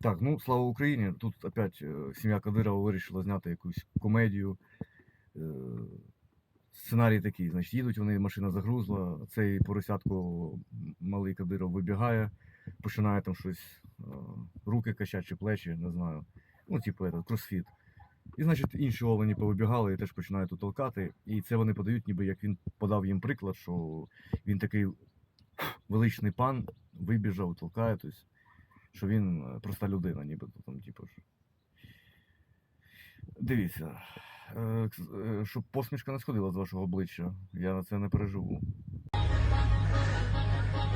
Так, ну слава Україні. Тут опять е, сім'я Кадирова вирішила зняти якусь комедію. Е, Сценарій такий, значить, їдуть вони, машина загрузла, цей поросятко малий Кадиров вибігає, починає там щось, е, руки качати чи плечі, не знаю. Ну, типу, этот, кросфіт. І, значить, інші олені повибігали і теж починають тут толкати. І це вони подають, ніби як він подав їм приклад, що він такий величний пан, вибіжав, толкає, тобто, що він е, проста людина, нібито там, типу. ж. Дивіться, е, кс- е, щоб посмішка не сходила з вашого обличчя, я на це не переживу.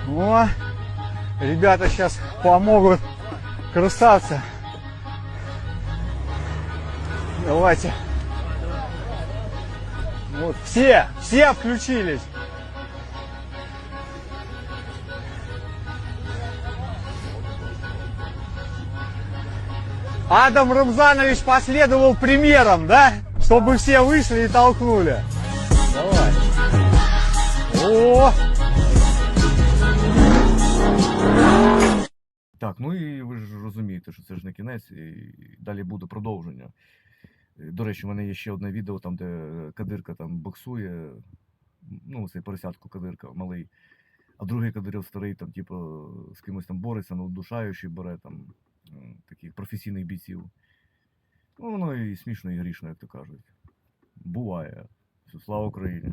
О, ребята сейчас помогут. Красавцы. Давайте. Вот, все, все включились. Адам Рамзанович последовал примером, да? Чтобы все вышли и толкнули. Давай. О! Так, ну і ви ж розумієте, що це ж не кінець, і далі буде продовження. Е, До речі, в мене є ще одне відео, там, де кадирка там боксує, ну, цей поросятко кадирка малий, а другий кадирів старий, там, типу, з кимось там бореться, ну, душаючий бере там професійних бійців. Ну, воно і смішно, і грішно, як то кажуть. Буває. Слава Україні!